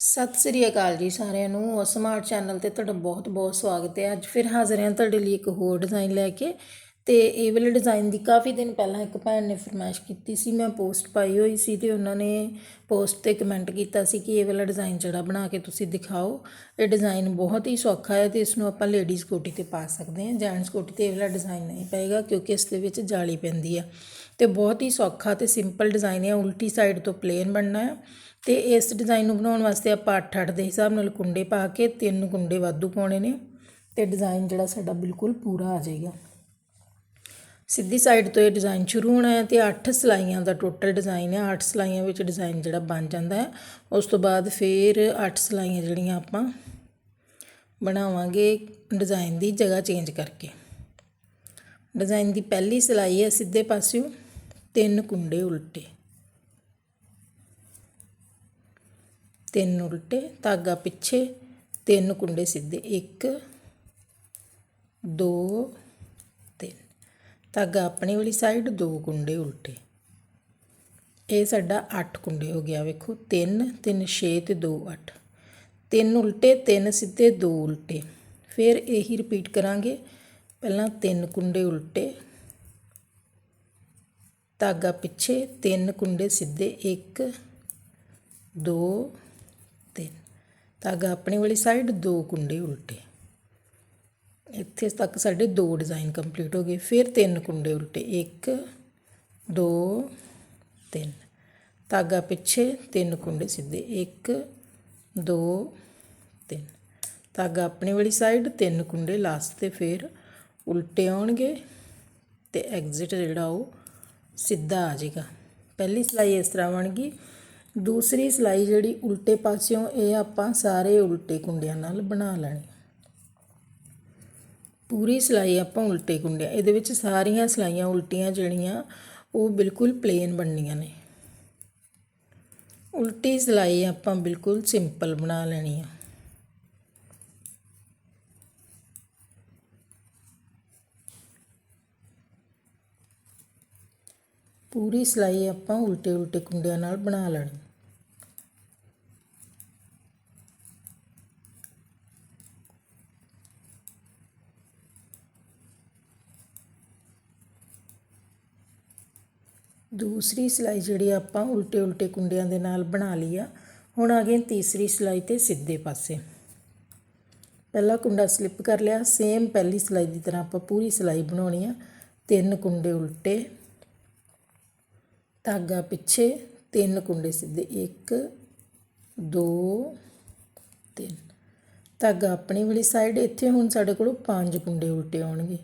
ਸਤਿ ਸ੍ਰੀ ਅਕਾਲ ਜੀ ਸਾਰਿਆਂ ਨੂੰ। ਸਮਾਰਟ ਚੈਨਲ ਤੇ ਤੁਹਾਡਾ ਬਹੁਤ-ਬਹੁਤ ਸਵਾਗਤ ਹੈ। ਅੱਜ ਫਿਰ ਹਾਜ਼ਰ ਹਾਂ ਤੁਹਾਡੇ ਲਈ ਇੱਕ ਹੋਰ ਡਿਜ਼ਾਈਨ ਲੈ ਕੇ। ਤੇ ਇਹ ਵਾਲੇ ਡਿਜ਼ਾਈਨ ਦੀ ਕਾਫੀ ਦਿਨ ਪਹਿਲਾਂ ਇੱਕ ਭੈਣ ਨੇ ਫਰਮਾਇਸ਼ ਕੀਤੀ ਸੀ। ਮੈਂ ਪੋਸਟ ਪਾਈ ਹੋਈ ਸੀ ਤੇ ਉਹਨਾਂ ਨੇ ਪੋਸਟ ਤੇ ਕਮੈਂਟ ਕੀਤਾ ਸੀ ਕਿ ਇਹ ਵਾਲਾ ਡਿਜ਼ਾਈਨ ਜਿਹੜਾ ਬਣਾ ਕੇ ਤੁਸੀਂ ਦਿਖਾਓ। ਇਹ ਡਿਜ਼ਾਈਨ ਬਹੁਤ ਹੀ ਸੌਖਾ ਹੈ ਤੇ ਇਸ ਨੂੰ ਆਪਾਂ ਲੇਡੀਜ਼ ਕੋਟੀ ਤੇ ਪਾ ਸਕਦੇ ਹਾਂ। ਜੈਂਟਸ ਕੋਟੀ ਤੇ ਇਹ ਵਾਲਾ ਡਿਜ਼ਾਈਨ ਨਹੀਂ ਪਏਗਾ ਕਿਉਂਕਿ ਇਸ ਦੇ ਵਿੱਚ ਜਾਲੀ ਪੈਂਦੀ ਹੈ। ਤੇ ਬਹੁਤ ਹੀ ਸੌਖਾ ਤੇ ਸਿੰਪਲ ਡਿਜ਼ਾਈਨ ਹੈ। ਉਲਟੀ ਸਾਈਡ ਤੋਂ ਪਲੇਨ ਬਣਨਾ ਹੈ। ਤੇ ਇਸ ਡਿਜ਼ਾਈਨ ਨੂੰ ਬਣਾਉਣ ਵਾਸਤੇ ਆਪਾਂ 8-8 ਦੇ ਹਿਸਾਬ ਨਾਲ ਕੁੰਡੇ ਪਾ ਕੇ ਤਿੰਨ ਕੁੰਡੇ ਵਾਧੂ ਪਾਉਣੇ ਨੇ ਤੇ ਡਿਜ਼ਾਈਨ ਜਿਹੜਾ ਸਾਡਾ ਬਿਲਕੁਲ ਪੂਰਾ ਆ ਜਾਏਗਾ। ਸਿੱਧੀ ਸਾਈਡ ਤੋਂ ਇਹ ਡਿਜ਼ਾਈਨ ਸ਼ੁਰੂ ਹੋਣਾ ਹੈ ਤੇ 8 ਸਲਾਈਆਂ ਦਾ ਟੋਟਲ ਡਿਜ਼ਾਈਨ ਹੈ। 8 ਸਲਾਈਆਂ ਵਿੱਚ ਡਿਜ਼ਾਈਨ ਜਿਹੜਾ ਬਣ ਜਾਂਦਾ ਹੈ। ਉਸ ਤੋਂ ਬਾਅਦ ਫਿਰ 8 ਸਲਾਈਆਂ ਜਿਹੜੀਆਂ ਆਪਾਂ ਬਣਾਵਾਂਗੇ ਡਿਜ਼ਾਈਨ ਦੀ ਜਗ੍ਹਾ ਚੇਂਜ ਕਰਕੇ। ਡਿਜ਼ਾਈਨ ਦੀ ਪਹਿਲੀ ਸਲਾਈ ਹੈ ਸਿੱਧੇ ਪਾਸਿਓਂ ਤਿੰਨ ਕੁੰਡੇ ਉਲਟੇ। ਤਿੰਨ ਉਲਟੇ, ਧਾਗਾ ਪਿੱਛੇ, ਤਿੰਨ ਕੁੰਡੇ ਸਿੱਧੇ। 1 2 3 ਧਾਗਾ ਆਪਣੀ ਵਾਲੀ ਸਾਈਡ ਦੋ ਕੁੰਡੇ ਉਲਟੇ। ਇਹ ਸਾਡਾ 8 ਕੁੰਡੇ ਹੋ ਗਿਆ, ਵੇਖੋ। 3 3 6 ਤੇ 2 8 ਤਿੰਨ ਉਲਟੇ, ਤਿੰਨ ਸਿੱਧੇ, ਦੋ ਉਲਟੇ। ਫਿਰ ਇਹੀ ਰਿਪੀਟ ਕਰਾਂਗੇ। ਪਹਿਲਾਂ ਤਿੰਨ ਕੁੰਡੇ ਉਲਟੇ। ਧਾਗਾ ਪਿੱਛੇ ਤਿੰਨ ਕੁੰਡੇ ਸਿੱਧੇ। 1 2 ਧਾਗਾ ਆਪਣੀ ਵਾਲੀ ਸਾਈਡ ਦੋ ਕੁੰਡੇ ਉਲਟੇ। ਇੱਥੇ ਤੱਕ ਸਾਡੇ ਦੋ ਡਿਜ਼ਾਈਨ ਕੰਪਲੀਟ ਹੋ ਗਏ, ਫਿਰ ਤਿੰਨ ਕੁੰਡੇ ਉਲਟੇ। 1 2 3 ਧਾਗਾ ਪਿੱਛੇ, ਤਿੰਨ ਕੁੰਡੇ ਸਿੱਧੇ। 1 2 3 ਧਾਗਾ ਆਪਣੀ ਵਾਲੀ ਸਾਈਡ ਤਿੰਨ ਕੁੰਡੇ ਲਾਸਟ ਤੇ ਫਿਰ ਉਲਟੇ ਆਉਣਗੇ ਤੇ ਐਗਜ਼ਿਟ ਜਿਹੜਾ ਉਹ ਸਿੱਧਾ ਆ ਜਾਏਗਾ। ਪਹਿਲੀ ਸਲਾਈ ਇਸ ਤਰ੍ਹਾਂ ਬਣ ਗਈ। ਦੂਸਰੀ ਸਿਲਾਈ ਜਿਹੜੀ ਉਲਟੇ ਪਾਸਿਓਂ, ਇਹ ਆਪਾਂ ਸਾਰੇ ਉਲਟੇ ਕੁੰਡਿਆਂ ਨਾਲ ਬਣਾ ਲੈਣੀ ਪੂਰੀ ਸਿਲਾਈ ਆਪਾਂ ਉਲਟੇ ਕੁੰਡਿਆਂ, ਇਹਦੇ ਵਿੱਚ ਸਾਰੀਆਂ ਸਿਲਾਈਆਂ ਉਲਟੀਆਂ ਜਿਹੜੀਆਂ, ਉਹ ਬਿਲਕੁਲ ਪਲੇਨ ਬਣਨੀਆਂ ਨੇ। ਉਲਟੀ ਸਿਲਾਈ ਆਪਾਂ ਬਿਲਕੁਲ ਸਿੰਪਲ ਬਣਾ ਲੈਣੀ ਆ। ਪੂਰੀ ਸਿਲਾਈ ਆਪਾਂ ਉਲਟੇ ਉਲਟੇ ਕੁੰਡਿਆਂ ਨਾਲ ਬਣਾ ਲੈਣੀ। ਦੂਸਰੀ ਸਿਲਾਈ ਜਿਹੜੀ ਆਪਾਂ ਉਲਟੇ ਉਲਟੇ ਕੁੰਡਿਆਂ ਦੇ ਨਾਲ ਬਣਾ ਲਈ ਆ। ਹੁਣ ਆ ਗਏ ਤੀਸਰੀ ਸਿਲਾਈ ਤੇ ਸਿੱਧੇ ਪਾਸੇ। ਪਹਿਲਾ ਕੁੰਡਾ ਸਲਿੱਪ ਕਰ ਲਿਆ। ਸੇਮ ਪਹਿਲੀ ਸਿਲਾਈ ਦੀ ਤਰ੍ਹਾਂ ਆਪਾਂ ਪੂਰੀ ਸਿਲਾਈ ਬਣਾਉਣੀ ਆ। ਤਿੰਨ ਕੁੰਡੇ ਉਲਟੇ, ਧਾਗਾ ਪਿੱਛੇ, ਤਿੰਨ ਕੁੰਡੇ ਸਿੱਧੇ। 1 2 3 ਧਾਗਾ ਆਪਣੀ ਵਾਲੀ ਸਾਈਡ ਇੱਥੇ ਹੁਣ ਸਾਡੇ ਕੋਲ ਪੰਜ ਕੁੰਡੇ ਉਲਟੇ ਆਉਣਗੇ।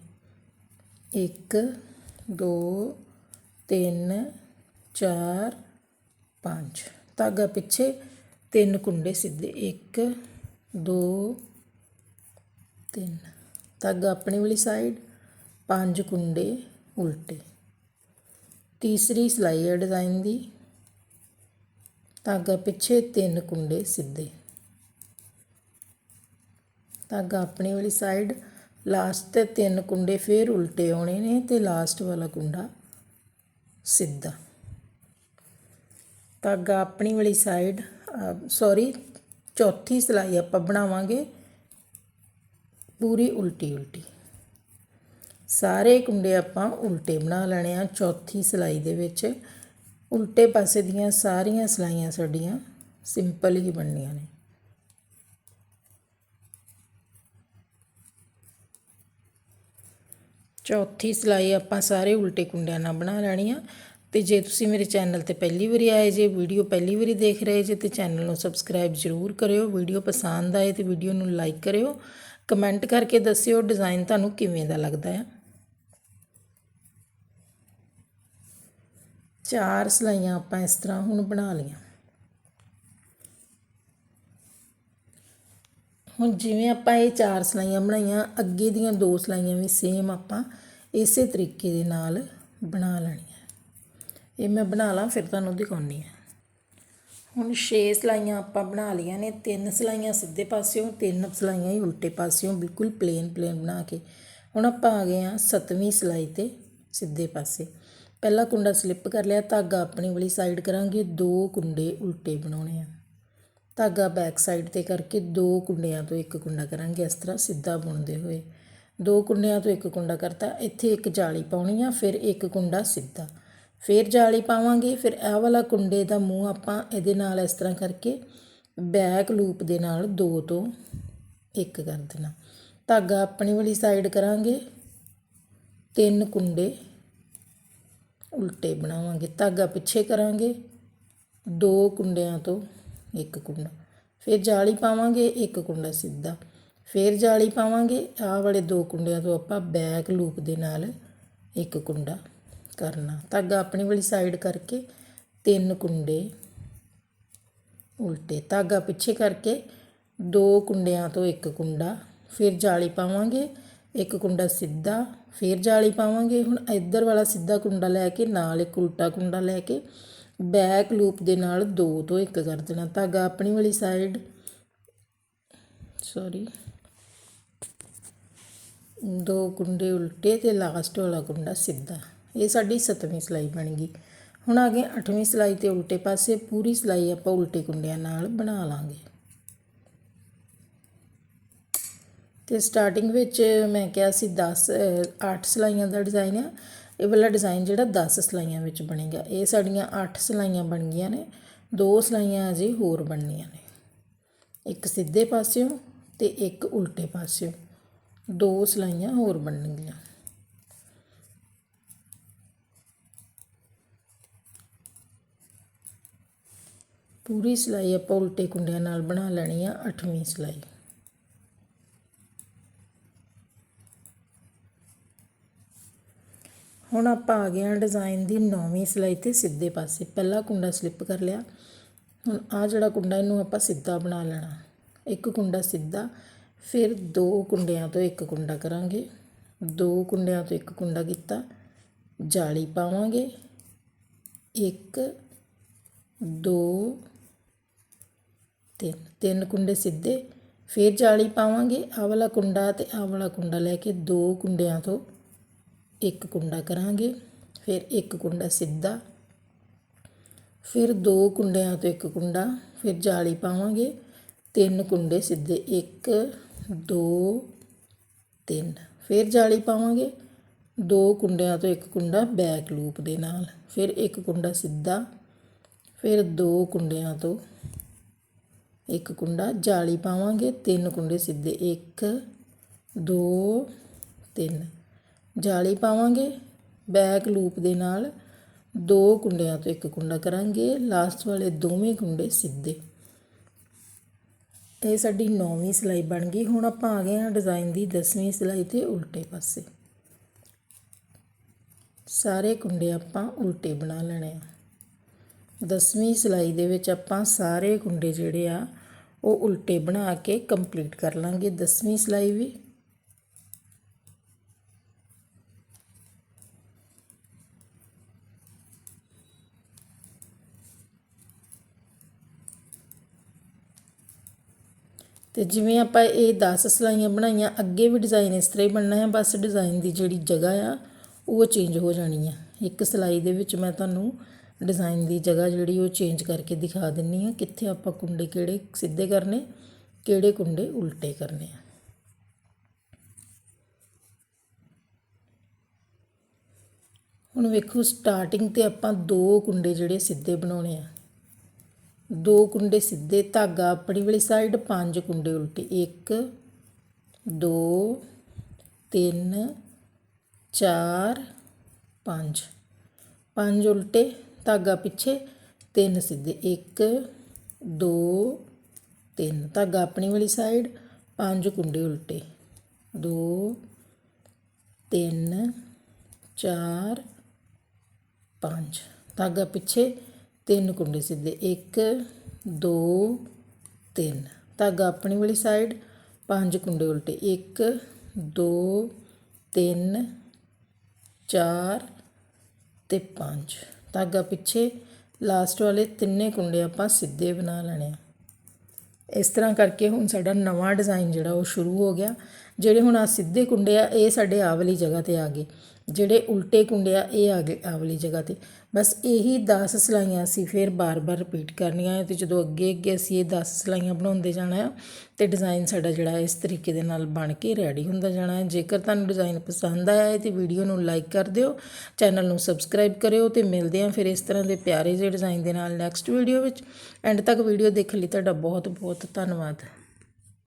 1 2 3 4 5 ਧਾਗਾ ਪਿੱਛੇ ਤਿੰਨ ਕੁੰਡੇ ਸਿੱਧੇ। 1 2 3 ਧਾਗਾ ਆਪਣੀ ਵਾਲੀ ਸਾਈਡ ਪੰਜ ਕੁੰਡੇ ਉਲਟੇ। ਤੀਸਰੀ ਸਲਾਈ ਹੈ ਡਿਜ਼ਾਈਨ ਦੀ। ਧਾਗਾ ਪਿੱਛੇ ਤਿੰਨ ਕੁੰਡੇ ਸਿੱਧੇ। ਧਾਗਾ ਆਪਣੀ ਵਾਲੀ ਸਾਈਡ ਲਾਸਟ ਤੇ ਤਿੰਨ ਕੁੰਡੇ ਫੇਰ ਉਲਟੇ ਆਉਣੇ ਨੇ ਤੇ ਲਾਸਟ ਵਾਲਾ ਕੁੰਡਾ ਸਿੱਧਾ। ਧਾਗਾ ਆਪਣੀ ਵਾਲੀ ਸਾਈਡ ਸੌਰੀ ਚੌਥੀ ਸਲਾਈ ਆਪਾਂ ਬਣਾਵਾਂਗੇ। ਪੂਰੀ ਉਲਟੀ ਉਲਟੀ। ਸਾਰੇ ਕੁੰਡੇ ਆਪਾਂ ਉਲਟੇ ਬਣਾ ਲੈਣੇ ਆ ਚੌਥੀ ਸਲਾਈ ਦੇ ਵਿੱਚ। ਉਲਟੇ ਪਾਸੇ ਦੀਆਂ ਸਾਰੀਆਂ ਸਲਾਈਆਂ ਸਾਡੀਆਂ ਸਿੰਪਲ ਹੀ ਬਣਨੀਆਂ ਨੇ। ਚੌਥੀ ਸਿਲਾਈ ਆਪਾਂ ਸਾਰੇ ਉਲਟੇ ਕੁੰਡਿਆਂ ਨਾਲ ਬਣਾ ਲੈਣੀ ਆ। ਤੇ ਜੇ ਤੁਸੀਂ ਮੇਰੇ ਚੈਨਲ ਤੇ ਪਹਿਲੀ ਵਾਰੀ ਆਏ, ਜੇ ਵੀਡੀਓ ਪਹਿਲੀ ਵਾਰੀ ਦੇਖ ਰਹੇ ਜੇ, ਤੇ ਚੈਨਲ ਨੂੰ ਸਬਸਕ੍ਰਾਈਬ ਜ਼ਰੂਰ ਕਰਿਓ। ਵੀਡੀਓ ਪਸੰਦ ਆਏ ਤੇ ਵੀਡੀਓ ਨੂੰ ਲਾਈਕ ਕਰਿਓ। ਕਮੈਂਟ ਕਰਕੇ ਦੱਸਿਓ ਡਿਜ਼ਾਈਨ ਤੁਹਾਨੂੰ ਕਿਵੇਂ ਦਾ ਲੱਗਦਾ ਹੈ ਚਾਰ ਸਲਾਈਆਂ ਆਪਾਂ ਇਸ ਤਰ੍ਹਾਂ ਹੁਣ ਬਣਾ ਲਈਆਂ। ਹੁਣ ਜਿਵੇਂ ਆਪਾਂ ਇਹ ਚਾਰ ਸਲਾਈਆਂ ਬਣਾਈਆਂ, ਅੱਗੇ ਦੀਆਂ ਦੋ ਸਲਾਈਆਂ ਵੀ ਸੇਮ ਆਪਾਂ ਇਸੇ ਤਰੀਕੇ ਦੇ ਨਾਲ ਬਣਾ ਲੈਣੀਆਂ। ਇਹ ਮੈਂ ਬਣਾ ਲਾਂ, ਫਿਰ ਤੁਹਾਨੂੰ ਦਿਖਾਉਣੀ ਆ ਹੁਣ 6 ਸਲਾਈਆਂ ਆਪਾਂ ਬਣਾ ਲਈਆਂ ਨੇ, ਤਿੰਨ ਸਲਾਈਆਂ ਸਿੱਧੇ ਪਾਸਿਓਂ, ਤਿੰਨ ਸਲਾਈਆਂ ਹੀ ਉਲਟੇ ਪਾਸਿਓਂ, ਬਿਲਕੁਲ ਪਲੇਨ ਪਲੇਨ ਬਣਾ ਕੇ। ਹੁਣ ਆਪਾਂ ਆ ਗਏ ਆ ਸੱਤਵੀਂ ਸਲਾਈ ਤੇ ਸਿੱਧੇ ਪਾਸੇ। ਪਹਿਲਾ ਕੁੰਡਾ ਸਲਿੱਪ ਕਰ ਲਿਆ, ਧਾਗਾ ਆਪਣੀ ਵਾਲੀ ਸਾਈਡ ਕਰਾਂਗੇ, ਦੋ ਕੁੰਡੇ ਉਲਟੇ ਬਣਾਉਣੇ ਆ। ਧਾਗਾ ਬੈਕ ਸਾਈਡ ਤੇ ਕਰਕੇ ਦੋ ਕੁੰਡਿਆਂ ਤੋਂ ਇੱਕ ਕੁੰਡਾ ਕਰਾਂਗੇ, ਇਸ ਤਰ੍ਹਾਂ ਸਿੱਧਾ ਬੁਣਦੇ ਹੋਏ। ਦੋ ਕੁੰਡਿਆਂ ਤੋਂ ਇੱਕ ਕੁੰਡਾ ਕਰਤਾ, ਇੱਥੇ ਇੱਕ ਜਾਲੀ ਪਾਉਣੀ ਆ, ਫਿਰ ਇੱਕ ਕੁੰਡਾ ਸਿੱਧਾ। ਫਿਰ ਜਾਲੀ ਪਾਵਾਂਗੇ, ਫਿਰ ਇਹ ਵਾਲਾ ਕੁੰਡੇ ਦਾ ਮੂੰਹ ਆਪਾਂ ਇਹਦੇ ਨਾਲ ਇਸ ਤਰ੍ਹਾਂ ਕਰਕੇ ਬੈਕ ਲੂਪ ਦੇ ਨਾਲ ਦੋ ਤੋਂ ਇੱਕ ਕਰ ਦੇਣਾ। ਧਾਗਾ ਆਪਣੀ ਵਾਲੀ ਸਾਈਡ ਕਰਾਂਗੇ, ਤਿੰਨ ਕੁੰਡੇ ਉਲਟੇ ਬਣਾਵਾਂਗੇ। ਧਾਗਾ ਪਿੱਛੇ ਕਰਾਂਗੇ, ਦੋ ਕੁੰਡਿਆਂ ਤੋਂ ਇੱਕ ਕੁੰਡਾ। ਫਿਰ ਜਾਲੀ ਪਾਵਾਂਗੇ ਇੱਕ ਕੁੰਡਾ ਸਿੱਧਾ। ਫਿਰ ਜਾਲੀ ਪਾਵਾਂਗੇ, ਆਹ ਵਾਲੇ ਦੋ ਕੁੰਡਿਆਂ ਤੋਂ ਆਪਾਂ ਬੈਕ ਲੂਪ ਦੇ ਨਾਲ ਇੱਕ ਕੁੰਡਾ ਕਰਨਾ। ਧਾਗਾ ਆਪਣੀ ਵਾਲੀ ਸਾਈਡ ਕਰਕੇ ਤਿੰਨ ਕੁੰਡੇ ਉਲਟੇ। ਧਾਗਾ ਪਿੱਛੇ ਕਰਕੇ ਦੋ ਕੁੰਡਿਆਂ ਤੋਂ ਇੱਕ ਕੁੰਡਾ। ਫਿਰ ਜਾਲੀ ਪਾਵਾਂਗੇ, ਇੱਕ ਕੁੰਡਾ ਸਿੱਧਾ। ਫਿਰ ਜਾਲੀ ਪਾਵਾਂਗੇ, ਹੁਣ ਇੱਧਰ ਵਾਲਾ ਸਿੱਧਾ ਕੁੰਡਾ ਲੈ ਕੇ, ਨਾਲ ਇੱਕ ਉਲਟਾ ਕੁੰਡਾ ਲੈ ਕੇ ਬੈਕ ਲੂਪ ਦੇ ਨਾਲ ਦੋ ਤੋਂ ਇੱਕ ਕਰ ਦੇਣਾ। ਧਾਗਾ ਆਪਣੀ ਵਾਲੀ ਸਾਈਡ ਸੌਰੀ ਦੋ ਕੁੰਡੇ ਉਲਟੇ ਤੇ ਲਾਸਟ ਵਾਲਾ ਕੁੰਡਾ ਸਿੱਧਾ। ਇਹ ਸਾਡੀ ਸੱਤਵੀਂ ਸਲਾਈ ਬਣ ਗਈ। ਹੁਣ ਆ ਗਏ ਅੱਠਵੀਂ ਸਲਾਈ ਤੇ ਉਲਟੇ ਪਾਸੇ। ਪੂਰੀ ਸਲਾਈ ਆਪਾਂ ਉਲਟੇ ਕੁੰਡਿਆਂ ਨਾਲ ਬਣਾ ਲਾਂਗੇ। ਤੇ ਸਟਾਰਟਿੰਗ ਵਿੱਚ ਮੈਂ ਕਿਹਾ ਸੀ 10 8 ਸਲਾਈਆਂ ਦਾ ਡਿਜ਼ਾਈਨ ਆ। ਇਹ ਵਾਲਾ ਡਿਜ਼ਾਈਨ ਜਿਹੜਾ 10 ਸਲਾਈਆਂ ਵਿੱਚ ਬਣੇਗਾ, ਇਹ ਸਾਡੀਆਂ 8 ਸਲਾਈਆਂ ਬਣ ਗਈਆਂ ਨੇ, ਦੋ ਸਲਾਈਆਂ ਅਜੇ ਹੋਰ ਬਣਨੀਆਂ ਨੇ। ਇੱਕ ਸਿੱਧੇ ਪਾਸਿਓਂ ਤੇ ਇੱਕ ਉਲਟੇ ਪਾਸਿਓਂ, ਦੋ ਸਲਾਈਆਂ ਹੋਰ ਬਣਨਗੀਆਂ। ਪੂਰੀ ਸਲਾਈ ਆਪਾਂ ਉਲਟੇ ਕੁੰਡਿਆਂ ਨਾਲ ਬਣਾ ਲੈਣੀ ਆ 8ਵੀਂ ਸਲਾਈ। ਹੁਣ ਆਪਾਂ ਆ ਗਏ ਹਾਂ ਡਿਜ਼ਾਈਨ ਦੀ ਨੌਵੀਂ ਸਿਲਾਈ ਤੇ ਸਿੱਧੇ ਪਾਸੇ। ਪਹਿਲਾ ਕੁੰਡਾ ਸਲਿੱਪ ਕਰ ਲਿਆ। ਹੁਣ ਆ ਜਿਹੜਾ ਕੁੰਡਾ, ਇਹਨੂੰ ਆਪਾਂ ਸਿੱਧਾ ਬਣਾ ਲੈਣਾ। ਇੱਕ ਕੁੰਡਾ ਸਿੱਧਾ, ਫਿਰ ਦੋ ਕੁੰਡਿਆਂ ਤੋਂ ਇੱਕ ਕੁੰਡਾ ਕਰਾਂਗੇ। ਦੋ ਕੁੰਡਿਆਂ ਤੋਂ ਇੱਕ ਕੁੰਡਾ ਕੀਤਾ। ਜਾਲੀ ਪਾਵਾਂਗੇ। ਇੱਕ, ਦੋ, ਤਿੰਨ। ਤਿੰਨ ਕੁੰਡੇ ਸਿੱਧੇ। ਫਿਰ ਜਾਲੀ ਪਾਵਾਂਗੇ। ਆਹ ਵਾਲਾ ਕੁੰਡਾ ਤੇ ਆਹ ਵਾਲਾ ਕੁੰਡਾ ਲੈ ਕੇ ਦੋ ਕੁੰਡਿਆਂ ਤੋਂ ਇੱਕ ਕੁੰਡਾ ਕਰਾਂਗੇ, ਫਿਰ ਇੱਕ ਕੁੰਡਾ ਸਿੱਧਾ, ਫਿਰ ਦੋ ਕੁੰਡਿਆਂ ਤੋਂ ਇੱਕ ਕੁੰਡਾ, ਫਿਰ ਜਾਲੀ ਪਾਵਾਂਗੇ, ਤਿੰਨ ਕੁੰਡੇ ਸਿੱਧੇ 1 2 3 ਫਿਰ ਜਾਲੀ ਪਾਵਾਂਗੇ, ਦੋ ਕੁੰਡਿਆਂ ਤੋਂ ਇੱਕ ਕੁੰਡਾ ਬੈਕ ਲੂਪ ਦੇ ਨਾਲ, ਫਿਰ ਇੱਕ ਕੁੰਡਾ ਸਿੱਧਾ, ਫਿਰ ਦੋ ਕੁੰਡਿਆਂ ਤੋਂ ਇੱਕ ਕੁੰਡਾ ਜਾਲੀ ਪਾਵਾਂਗੇ, ਤਿੰਨ ਕੁੰਡੇ ਸਿੱਧੇ 1 2 3 ਜਾਲੀ ਪਾਵਾਂਗੇ ਬੈਕ ਲੂਪ ਦੇ ਨਾਲ ਦੋ ਕੁੰਡਿਆਂ ਤੋਂ ਇੱਕ ਕੁੰਡਾ ਕਰਾਂਗੇ ਲਾਸਟ ਵਾਲੇ ਦੋਵੇਂ ਕੁੰਡੇ ਸਿੱਧੇ। ਇਹ ਸਾਡੀ 9ਵੀਂ ਸਿਲਾਈ ਬਣ ਗਈ। ਹੁਣ ਆਪਾਂ ਆ ਗਏ ਹਾਂ ਡਿਜ਼ਾਈਨ ਦੀ 10ਵੀਂ ਸਿਲਾਈ ਤੇ ਉਲਟੇ ਪਾਸੇ। ਸਾਰੇ ਕੁੰਡੇ ਆਪਾਂ ਉਲਟੇ ਬਣਾ ਲੈਣੇ ਆ। 10ਵੀਂ ਸਿਲਾਈ ਦੇ ਵਿੱਚ ਆਪਾਂ ਸਾਰੇ ਕੁੰਡੇ ਜਿਹੜੇ ਆ, ਉਹ ਉਲਟੇ ਬਣਾ ਕੇ ਕੰਪਲੀਟ ਕਰ ਲਾਂਗੇ। 10ਵੀਂ ਸਿਲਾਈ ਵੀ ਤੇ ਜਿਵੇਂ ਆਪਾਂ ਇਹ 10 ਸਲਾਈਆਂ ਬਣਾਈਆਂ, ਅੱਗੇ ਵੀ ਡਿਜ਼ਾਈਨ ਇਸ ਤਰ੍ਹਾਂ ਹੀ ਬਣਨਾ ਹੈ, ਬਸ ਡਿਜ਼ਾਈਨ ਦੀ ਜਿਹੜੀ ਜਗ੍ਹਾ ਆ, ਉਹ ਚੇਂਜ ਹੋ ਜਾਣੀ ਆ। ਇੱਕ ਸਲਾਈ ਦੇ ਵਿੱਚ ਮੈਂ ਤੁਹਾਨੂੰ ਡਿਜ਼ਾਈਨ ਦੀ ਜਗ੍ਹਾ ਜਿਹੜੀ ਉਹ ਚੇਂਜ ਕਰਕੇ ਦਿਖਾ ਦਿੰਨੀ ਆ, ਕਿੱਥੇ ਆਪਾਂ ਕੁੰਡੇ ਕਿਹੜੇ ਸਿੱਧੇ ਕਰਨੇ, ਕਿਹੜੇ ਕੁੰਡੇ ਉਲਟੇ ਕਰਨੇ ਆ। ਹੁਣ ਵੇਖੋ ਸਟਾਰਟਿੰਗ ਤੇ ਆਪਾਂ ਦੋ ਕੁੰਡੇ ਜਿਹੜੇ ਸਿੱਧੇ ਬਣਾਉਣੇ ਆ। ਦੋ ਕੁੰਡੇ ਸਿੱਧੇ ਧਾਗਾ ਆਪਣੀ ਵਾਲੀ ਸਾਈਡ ਪੰਜ ਕੁੰਡੇ ਉਲਟੇ। 1 2 3 4 5 ਪੰਜ ਉਲਟੇ, ਧਾਗਾ ਪਿੱਛੇ, ਤਿੰਨ ਸਿੱਧੇ। 1 2 3 ਧਾਗਾ ਆਪਣੀ ਵਾਲੀ ਸਾਈਡ ਪੰਜ ਕੁੰਡੇ ਉਲਟੇ। 2 3 4 5 ਧਾਗਾ ਪਿੱਛੇ ਤਿੰਨ ਕੁੰਡੇ ਸਿੱਧੇ 1 2 3 ਧਾਗਾ ਆਪਣੀ ਵਾਲੀ ਸਾਈਡ ਪੰਜ ਕੁੰਡੇ ਉਲਟੇ 1 2 3 4 ਤੇ 5 ਧਾਗਾ ਪਿੱਛੇ ਲਾਸਟ ਵਾਲੇ ਤਿੰਨੇ ਕੁੰਡੇ ਆਪਾਂ ਸਿੱਧੇ ਬਣਾ ਲੈਣੇ ਆ। ਇਸ ਤਰ੍ਹਾਂ ਕਰਕੇ ਹੁਣ ਸਾਡਾ ਨਵਾਂ ਡਿਜ਼ਾਈਨ ਜਿਹੜਾ ਉਹ ਸ਼ੁਰੂ ਹੋ ਗਿਆ। ਜਿਹੜੇ ਹੁਣ ਆ ਸਿੱਧੇ ਕੁੰਡੇ ਆ, ਇਹ ਸਾਡੇ ਆਹ ਵਾਲੀ ਜਗ੍ਹਾ ਤੇ ਆ ਗਏ। ਜਿਹੜੇ ਉਲਟੇ ਕੁੰਡੇ ਆ, ਇਹ ਆ ਗਏ ਆਹ ਵਾਲੀ ਜਗ੍ਹਾ ਤੇ। ਬਸ ਇਹੀ 10 ਸਿਲਾਈਆਂ ਅਸੀਂ ਫਿਰ ਬਾਰ-ਬਾਰ ਰਿਪੀਟ ਕਰਨੀਆਂ ਹੈ ਤੇ ਜਦੋਂ ਅੱਗੇ ਅੱਗੇ ਅਸੀਂ ਇਹ 10 ਸਿਲਾਈਆਂ ਬਣਾਉਂਦੇ ਜਾਣਾ ਆ, ਤੇ ਡਿਜ਼ਾਈਨ ਸਾਡਾ ਜਿਹੜਾ ਇਸ ਤਰੀਕੇ ਦੇ ਨਾਲ ਬਣ ਕੇ ਰੈਡੀ ਹੁੰਦਾ ਜਾਣਾ ਹੈ। ਜੇਕਰ ਤੁਹਾਨੂੰ ਡਿਜ਼ਾਈਨ ਪਸੰਦ ਆਇਆ ਹੈ ਤੇ ਵੀਡੀਓ ਨੂੰ ਲਾਈਕ ਕਰ ਦਿਓ ਚੈਨਲ ਨੂੰ ਸਬਸਕ੍ਰਾਈਬ ਕਰਿਓ ਤੇ ਮਿਲਦੇ ਹਾਂ ਫਿਰ ਇਸ ਤਰ੍ਹਾਂ ਦੇ ਪਿਆਰੇ ਜਿਹੇ ਡਿਜ਼ਾਈਨ ਦੇ ਨਾਲ ਨੈਕਸਟ ਵੀਡੀਓ ਵਿੱਚ। ਐਂਡ ਤੱਕ ਵੀਡੀਓ ਦੇਖਣ ਲਈ ਤੁਹਾਡਾ ਬਹੁਤ ਬਹੁਤ ਧੰਨਵਾਦ।